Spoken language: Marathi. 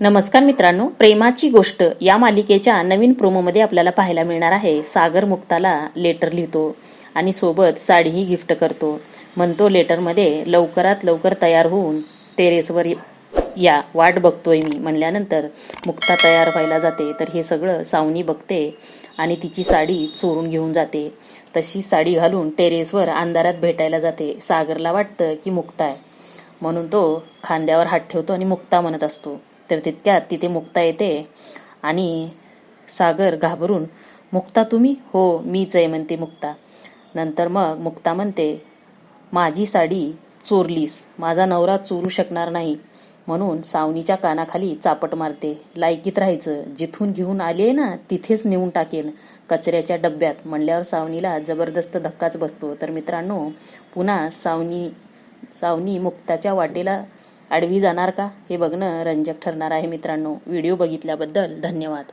नमस्कार मित्रांनो प्रेमाची गोष्ट या मालिकेच्या नवीन प्रोमोमध्ये आपल्याला पाहायला मिळणार आहे. सागर मुक्ताला लेटर लिहितो आणि सोबत साडीही गिफ्ट करतो. म्हणतो लेटरमध्ये लवकरात लवकर तयार होऊन टेरेसवर या वाट बघतोय मी. म्हणल्यानंतर मुक्ता तयार व्हायला जाते. तर हे सगळं सावनी बघते आणि तिची साडी चोरून घेऊन जाते. तशी साडी घालून टेरेसवर अंधारात भेटायला जाते. सागरला वाटतं की मुक्ता आहे. म्हणून तो खांद्यावर हात ठेवतो आणि मुक्ता म्हणत असतो तर तितक्यात तिथे मुक्ता येते आणि सागर घाबरून मुक्ता तुम्ही? हो मीच आहे म्हणते मुक्ता. नंतर मग मुक्ता म्हणते माझी साडी चोरलीस माझा नवरा चोरू शकणार नाही म्हणून सावनीच्या कानाखाली चापट मारते. लायकीत राहायचं जिथून घेऊन आले ना तिथेच नेऊन टाकेन कचऱ्याच्या डब्यात. म्हणल्यावर सावनीला जबरदस्त धक्काच बसतो. तर मित्रांनो पुन्हा सावनी सावनी मुक्ताच्या वाटेला आडवी जाणार का? हे बघणं रंजक ठरणार आहे मित्रांनो. व्हिडिओ बघितल्याबद्दल धन्यवाद.